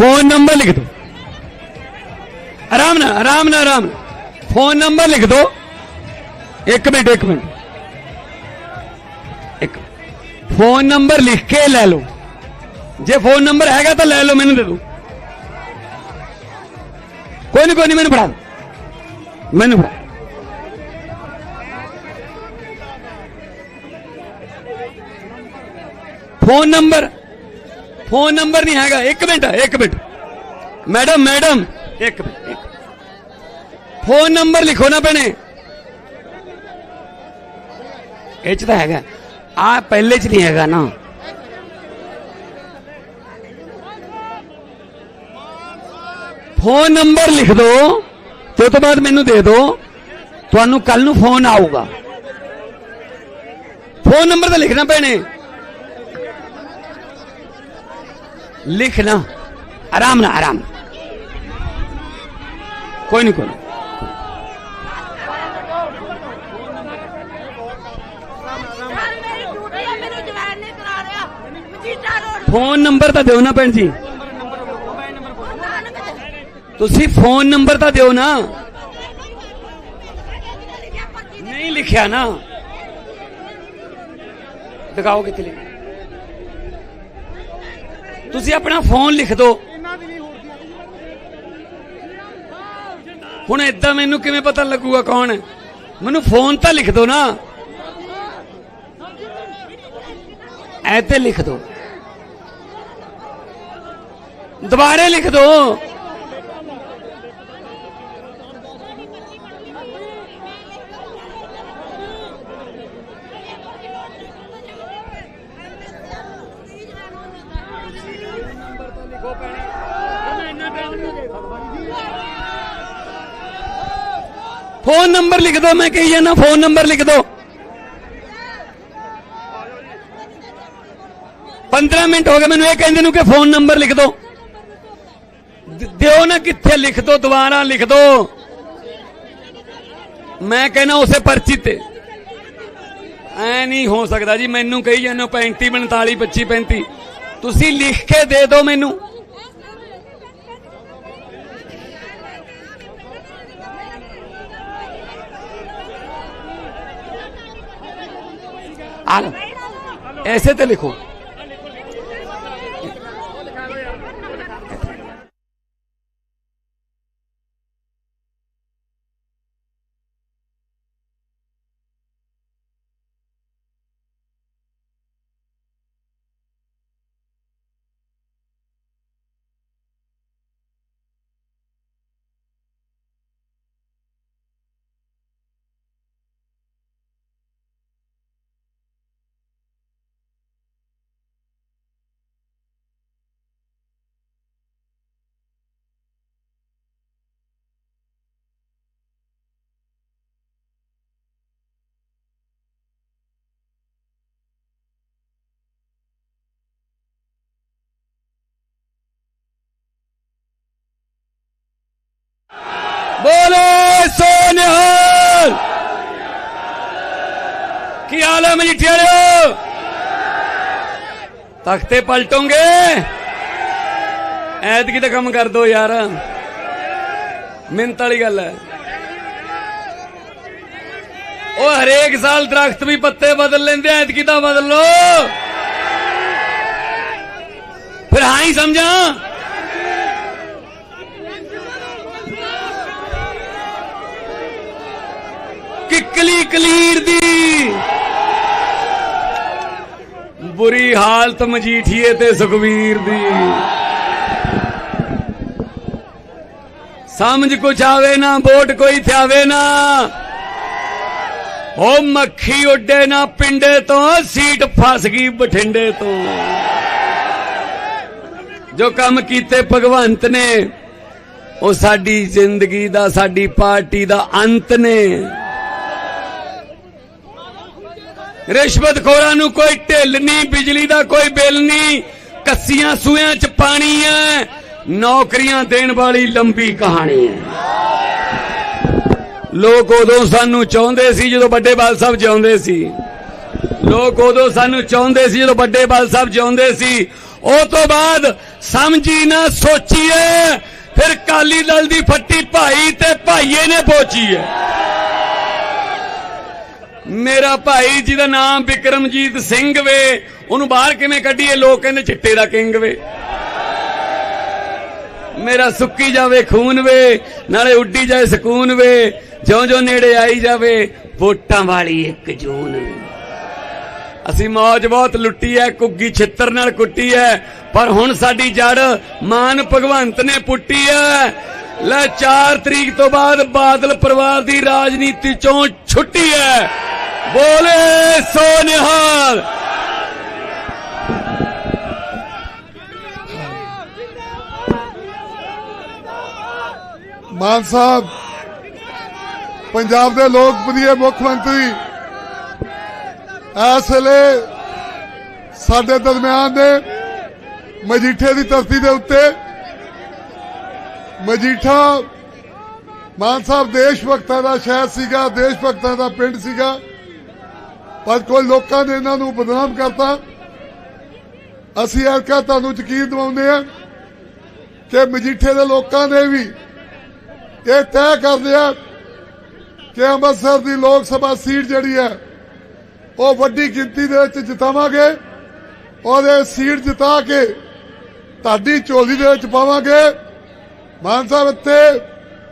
Phone number ਲਿਖ ਦਿਓ ਆਰਾਮ ਨਾਲ ਆਰਾਮ ਨਾਲ ਆਰਾਮ ਨਾਲ ਫੋਨ ਨੰਬਰ ਲਿਖ ਦਿਓ ਇੱਕ ਮਿੰਟ ਇੱਕ ਮਿੰਟ ਇੱਕ ਫੋਨ ਨੰਬਰ ਲਿਖ ਕੇ ਲੈ ਲਓ ਜੇ ਫੋਨ ਨੰਬਰ ਹੈਗਾ ਤਾਂ ਲੈ ਲਓ ਮੈਨੂੰ ਦੇ ਦਿਓ ਕੋਈ ਨਹੀਂ ਕੋਈ ਨਹੀਂ ਮੈਨੂੰ ਫੜਾ ਦਿਓ। ਮੈਨੂੰ ਫੜਾ ਫੋਨ ਨੰਬਰ ਫੋਨ ਨੰਬਰ ਨਹੀਂ ਹੈਗਾ। ਇੱਕ ਮਿੰਟ ਇੱਕ ਮਿੰਟ। Madam madam. ਇੱਕ ਮਿੰਟ ਫੋਨ ਨੰਬਰ ਲਿਖੋ ਨਾ ਭੈਣੇ। ਇਹ ਚ ਤਾਂ ਹੈਗਾ। ਆ ਪਹਿਲੇ ਚ ਨਹੀਂ ਹੈਗਾ ਨਾ। ਫੋਨ ਨੰਬਰ ਲਿਖ ਦਿਓ ਤੇ ਉਹ ਤੋਂ ਬਾਅਦ ਮੈਨੂੰ ਦੇ ਦਿਓ ਤੁਹਾਨੂੰ ਕੱਲ ਨੂੰ ਫੋਨ ਆਊਗਾ। ਫੋਨ ਨੰਬਰ ਤਾਂ ਲਿਖਣਾ ਪੈਣੇ ਲਿਖਣਾ ਆਰਾਮ ਨਾਲ ਆਰਾਮ ਨਾਲ। ਕੋਈ ਨਹੀਂ ਕੋਈ ਨਹੀਂ। ਯਾਰ ਮੇਰੀ ਡਿਊਟੀ ਆ ਮੈਨੂੰ ਜਵਾਨ ਨੇ ਕਰਾ ਰਿਹਾ ਮਜੀਠਾ ਰੋਡ ਫੋਨ ਨੰਬਰ ਤਾਂ ਦਿਓ ਨਾ ਭੈਣ ਜੀ ਨਾਨਕ ਦੇ ਤੁਸੀਂ ਫੋਨ ਨੰਬਰ ਤਾਂ ਦਿਓ ਨਾ ਲਿਖਿਆ ਪੱਕੀ ਨਹੀਂ ਲਿਖਿਆ ਨਾ ਦਿਖਾਓ ਕਿੱਥੇ ਲਿਖਿਆ ਤੁਸੀਂ ਆਪਣਾ ਫੋਨ ਲਿਖ ਦਿਓ। ਹੁਣ ਇਦਾਂ ਮੈਨੂੰ ਕਿਵੇਂ ਪਤਾ ਲੱਗੂਗਾ ਕੌਣ? ਹੈ ਮੈਨੂੰ ਫੋਨ ਤਾਂ ਲਿਖ ਦਿਓ ਨਾ। ਐ ਤੇ ਲਿਖ ਦਿਓ। ਦੁਬਾਰੇ ਲਿਖ ਦਿਓ ਫੋਨ ਨੰਬਰ ਮੈਂ ਕਹੀ ਜਾਂਦਾ ਫੋਨ ਨੰਬਰ ਲਿਖ ਦਿਓ 15 ਮਿੰਟ ਹੋ ਗਏ, ਮੈਨੂੰ ਇਹ ਕਹਿੰਦੇ ਨੂੰ ਕਿ ਫੋਨ ਨੰਬਰ ਲਿਖ ਦਿਓ ਦਿਓ ਨਾ ਕਿੱਥੇ ਲਿਖ ਦਿਓ ਦੁਬਾਰਾ ਲਿਖ ਦਿਓ ਮੈਂ ਕਹਿੰਦਾ ਉਸੇ ਪਰਚੀ ਤੇ। ਐ ਨਹੀਂ ਹੋ ਸਕਦਾ ਜੀ, ਮੈਨੂੰ ਕਹੀ ਜਾਂਦੇ ਹੋ 35 45 25 35 ਤੁਸੀਂ ਲਿਖ ਕੇ ਦੇ ਦਿਓ ਮੈਨੂੰ। ਆ ਲਓ ਐਸੇ ਬੋਲੇ ਸੋਨਿਹਾਲ। ਕੀ ਹਾਲ ਹੈ ਮਜੀਠੀਆਲਿਓ? ਤਖਤੇ ਪਲਟੋਗੇ। ਐਤਕੀ ਤਾਂ ਕੰਮ ਕਰ ਦੋ ਯਾਰ। ਮਿੰਤ ਵਾਲੀ ਗੱਲ ਹੈ। ਉਹ ਹਰੇਕ ਸਾਲ ਦਰਖਤ ਵੀ ਪੱਤੇ ਬਦਲ ਲੈਂਦੇ ਐਤਕੀ ਤਾਂ ਬਦਲ ਲੋ ਫਿਰ ਹਾਂ ਹੀ ਸਮਝਾਂ। ਕਿੱਕਲੀ ਕਲੀਰ ਦੀ। ਬੁਰੀ ਹਾਲਤ ਮਜੀਠੀਏ ਤੇ ਸੁਖਵੀਰ ਦੀ। ਸਮਝ ਕੁਛ ਆਵੇ ਨਾ, ਵੋਟ ਕੋਈ ਥਿਆਵੇ ਨਾ। ਉਹ ਮੱਖੀ ਉੱਡੇ ਨਾ ਪਿੰਡੇ ਤੋਂ, ਸੀਟ ਫਸ ਗਈ ਬਠਿੰਡੇ ਤੋਂ। ਜੋ ਕੰਮ ਕੀਤੇ ਭਗਵੰਤ ਨੇ, ਉਹ ਸਾਡੀ ਜ਼ਿੰਦਗੀ ਦਾ, ਸਾਡੀ ਪਾਰਟੀ ਦਾ ਅੰਤ ਨੇ। ਰਿਸ਼ਵਤਖੋਰਾਂ ਨੂੰ ਕੋਈ ਢਿੱਲ ਨਹੀਂ, ਬਿਜਲੀ ਦਾ ਕੋਈ ਬਿੱਲ ਨਹੀਂ, ਕੱਸੀਆਂ ਸੂਆਂ ਚ ਪਾਣੀ ਹੈ, ਨੌਕਰੀਆਂ ਦੇਣ ਵਾਲੀ ਲੰਬੀ ਕਹਾਣੀ ਹੈ। ਲੋਕ ਉਦੋਂ ਸਾਨੂੰ ਚਾਹੁੰਦੇ ਸੀ ਜਦੋਂ ਵੱਡੇ ਬਾਲ ਸਾਹਿਬ ਜਿਉਂਦੇ ਸੀ। ਲੋਕ ਉਦੋਂ ਸਾਨੂੰ ਚਾਹੁੰਦੇ ਸੀ ਜਦੋਂ ਵੱਡੇ ਬਾਲ ਸਾਹਿਬ ਜਿਉਂਦੇ ਸੀ। ਉਹ ਤੋਂ ਬਾਅਦ ਸਮਝੀ ਨਾ ਸੋਚੀਏ, ਫਿਰ ਕਾਲੀ ਦਲ ਦੀ ਫੱਟੀ ਭਾਈ ਤੇ ਭਾਈਏ ਨੇ ਪੋਚੀ ਹੈ। ਮੇਰਾ ਭਾਈ ਜਿਹਦਾ ਨਾਮ ਵਿਕਰਮਜੀਤ ਸਿੰਘ ਵੇ। ਉਹਨੂੰ ਬਾਹਰ ਕਿਵੇਂ ਕੱਢੀਏ? ਲੋਕ ਕਹਿੰਦੇ ਚਿੱਟੇ ਦਾ ਕਿੰਗ ਵੇ। ਮੇਰਾ ਸੁੱਕੀ ਜਾਵੇ ਖੂਨ ਵੇ, ਨਾਲੇ ਉੱਡੀ ਜਾਏ ਸਕੂਨ ਵੇ। ਜਿਉਂ ਜਿਉਂ ਨੇੜੇ ਆਈ ਜਾਵੇ, ਵੋਟਾਂ ਵਾਲੀ ਇੱਕ ਜੂਨ। ਅਸੀਂ ਮੌਜ ਬਹੁਤ ਲੁੱਟੀ ਐ, ਕੁੱਗੀ ਛਿੱਤਰ ਨਾਲ ਕੁੱਟੀ ਐ, ਪਰ ਹੁਣ ਸਾਡੀ ਜੜ ਮਾਨ ਭਗਵੰਤ ਨੇ ਪੁੱਟੀ ਐ। ਲੈ 4 ਤਰੀਕ ਤੋਂ ਬਾਅਦ ਬਾਦਲ ਪਰਿਵਾਰ ਦੀ ਰਾਜਨੀਤੀ ਚੋਂ ਛੁੱਟੀ ਐ। ਬੋਲੇ ਸੋ ਨਿਹਾਲ ਮਾਨ ਸਾਹਿਬ, ਪੰਜਾਬ ਦੇ ਲੋਕਪ੍ਰਿਯ ਮੁੱਖ ਮੰਤਰੀ, ਇਸ ਵੇਲੇ ਸਾਡੇ ਦਰਮਿਆਨ ਦੇ ਮਜੀਠੇ ਦੀ ਧਰਤੀ ਦੇ ਉੱਤੇ ਮਜੀਠਾ ਮਾਨ ਸਾਹਿਬ ਦੇਸ਼ ਭਗਤਾਂ ਦਾ ਸ਼ਹਿਰ ਸੀਗਾ, ਦੇਸ਼ ਭਗਤਾਂ ਦਾ ਪਿੰਡ ਸੀਗਾ। ਪਰ ਕੋਈ ਲੋਕਾਂ ਨੇ ਇਹਨਾਂ ਨੂੰ ਬਦਨਾਮ ਕਰਤਾ। ਅਸੀਂ ਇਹ ਤੁਹਾਨੂੰ ਯਕੀਨ ਦਿਵਾਉਂਦੇ ਆ ਕਿ ਮਜੀਠੇ ਦੇ ਲੋਕਾਂ ਨੇ ਵੀ ਇਹ ਤੈਅ ਕਰਦੇ ਆ ਕਿ ਅੰਮ੍ਰਿਤਸਰ ਦੀ ਲੋਕ ਸਭਾ ਸੀਟ ਜਿਹੜੀ ਹੈ, ਉਹ ਵੱਡੀ ਗਿਣਤੀ ਦੇ ਵਿੱਚ ਜਿਤਾਵਾਂਗੇ ਔਰ ਇਹ ਸੀਟ ਜਿਤਾ ਕੇ ਤੁਹਾਡੀ ਝੋਲੀ ਦੇ ਵਿੱਚ ਪਾਵਾਂਗੇ। ਮਾਨ ਸਾਹਿਬ, ਇੱਥੇ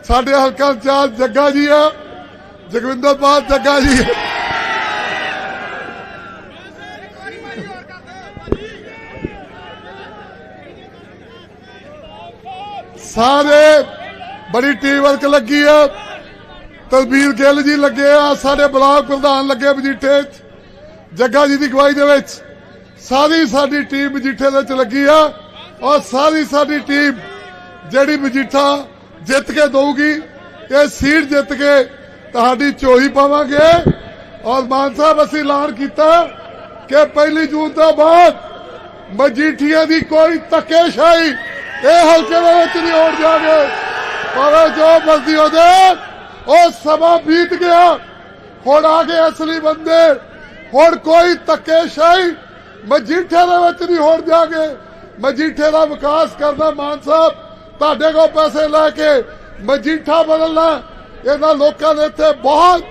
ਸਾਡੇ ਹਲਕਾ ਚਾਰ ਜੱਗਾ ਜੀ ਆ ਜਗਵਿੰਦਰ ਜਗਵਿੰਦਰਪਾਲ ਜੱਗਾ ਜੀ। ਸਾਰੇ ਬੜੀ ਟੀਮ ਵਰਕ ਲੱਗੀ ਆ। ਤਲਬੀਰ ਗਿੱਲ ਜੀ ਲੱਗੇ ਆ, ਸਾਡੇ ਬਲਾਕ ਪ੍ਰਧਾਨ ਲੱਗੇ ਮਜੀਠੇ ਜੱਗਾ ਜੀ ਦੀ ਅਗਵਾਈ ਦੇ ਵਿੱਚ। ਸਾਰੀ ਸਾਡੀ ਟੀਮ ਮਜੀਠੇ ਦੇ ਵਿੱਚ ਲੱਗੀ ਆ ਔਰ ਸਾਰੀ ਸਾਡੀ ਟੀਮ ਜਿਹੜੀ ਮਜੀਠਾ ਜਿੱਤ ਕੇ ਦਊਗੀ, ਇਹ ਸੀਟ ਜਿੱਤ ਕੇ ਤੁਹਾਡੀ ਚੋਹੀ ਪਾਵਾਂਗੇ। ਔਰ ਮਾਨ ਸਾਹਿਬ, ਅਸੀਂ ਐਲਾਨ ਕੀਤਾ ਕਿ ਪਹਿਲੀ ਜੂਨ ਤੋਂ ਬਾਅਦ ਮਜੀਠੀਆਂ ਦੀ ਕੋਈ ਧੱਕੇਸ਼ਾਹੀ ਇਹ ਹਲਕੇ ਦੇ ਵਿੱਚ ਨਹੀਂ ਹੋਣ ਜਾਵੇ ਭਾਵੇਂ ਜੋ ਮਰਜ਼ੀ ਹੋ ਜਾਏ ਉਹ ਸਮਾਂ ਬੀਤ ਗਿਆ। ਹੁਣ ਆ ਗਏ ਅਸਲੀ ਬੰਦੇ। ਹੁਣ ਕੋਈ ਧੱਕੇਸ਼ਾਹੀ ਮਜੀਠੇ ਦੇ ਵਿੱਚ ਨਹੀਂ ਹੋਣ ਜਾਗੇ ਮਜੀਠੇ ਦਾ ਵਿਕਾਸ ਕਰਨਾ ਮਾਨ ਸਾਹਿਬ, ਤੁਹਾਡੇ ਕੋਲ ਪੈਸੇ ਲੈ ਕੇ ਮਜੀਠਾ ਬਦਲਣਾ, ਇਹਨਾਂ ਲੋਕਾਂ ਨੇ ਇੱਥੇ ਬਹੁਤ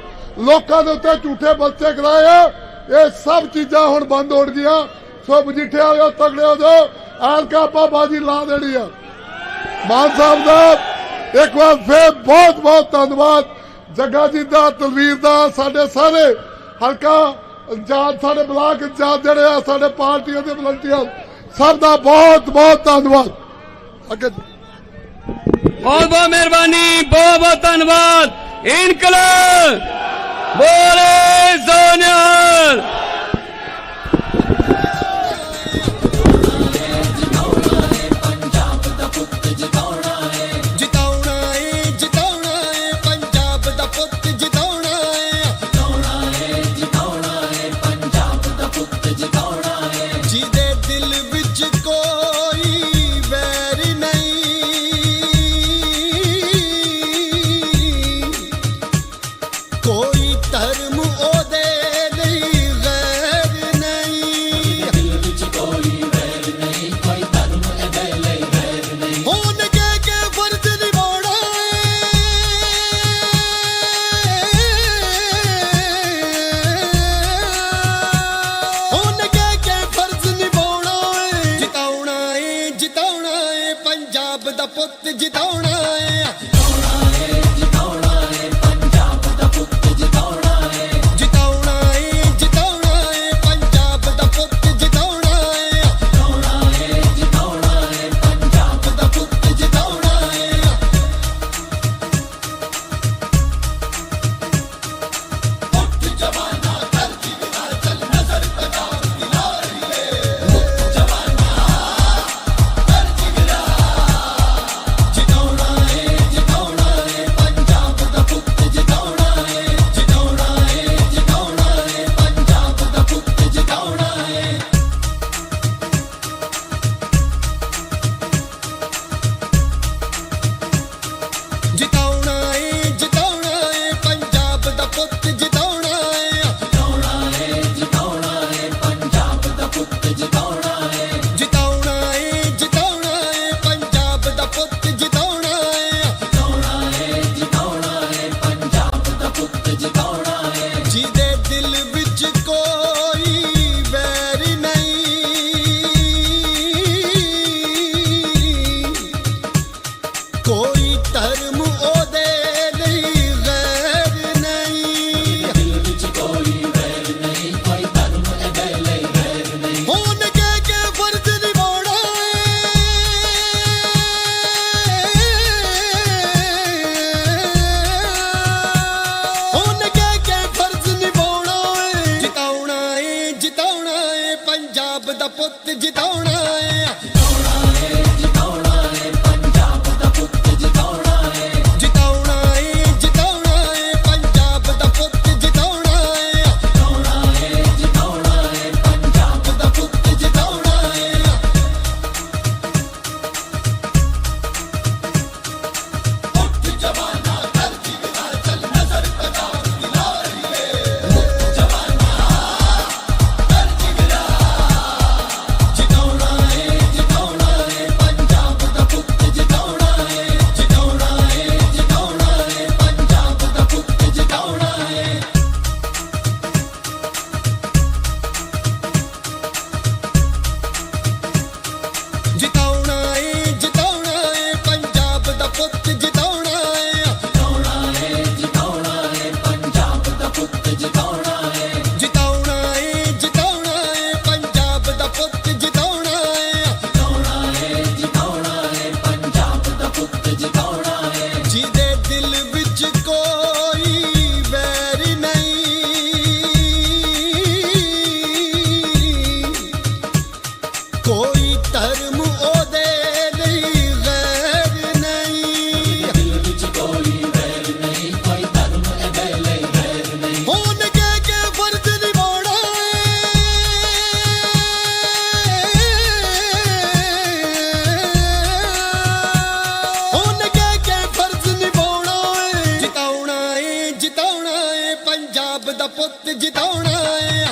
ਲੋਕਾਂ ਦੇ ਉੱਤੇ ਝੂਠੇ ਬੱਚੇ ਕਰਾਏ ਇਹ ਸਭ ਚੀਜ਼ਾਂ ਹੁਣ ਬੰਦ ਹੋਣ ਗਈਆਂ। ਸੋ ਮਜੀਠੇ ਵਾਲਿਓ ਤਗੜੇ ਹੋ ਜਾਓ। ਐਲਕਾ ਆਪਾਂ ਬਾਜੀ ਲਾ ਦੇਣੀ ਆ। ਮਾਨ ਸਾਹਿਬ ਦਾ ਇੱਕ ਵਾਰ ਫੇਰ ਬਹੁਤ ਬਹੁਤ ਧੰਨਵਾਦ। ਜੱਗਾ ਜੀ ਦਾ, ਤਲਵੀਰ ਦਾ, ਸਾਡੇ ਸਾਰੇ ਹਲਕਾ ਇੰਚਾਰਜ, ਸਾਡੇ ਬਲਾਕ ਇੰਚਾਰਜ ਜਿਹੜੇ ਆ, ਸਾਡੇ ਪਾਰਟੀਆਂ ਦੇ ਵਲੰਟੀਅਰ, ਸਭ ਦਾ ਬਹੁਤ ਬਹੁਤ ਧੰਨਵਾਦ। ਅੱਗੇ ਬਹੁਤ ਬਹੁਤ ਮਿਹਰਬਾਨੀ, ਬਹੁਤ ਬਹੁਤ ਧੰਨਵਾਦ। ਇਨਕਲਾਬ, ਬੋਲੇ ਸੋ ਏ ਪੰਜਾਬ ਦਾ ਪੁੱਤ ਜਿਤਾਉਣਾ ਏ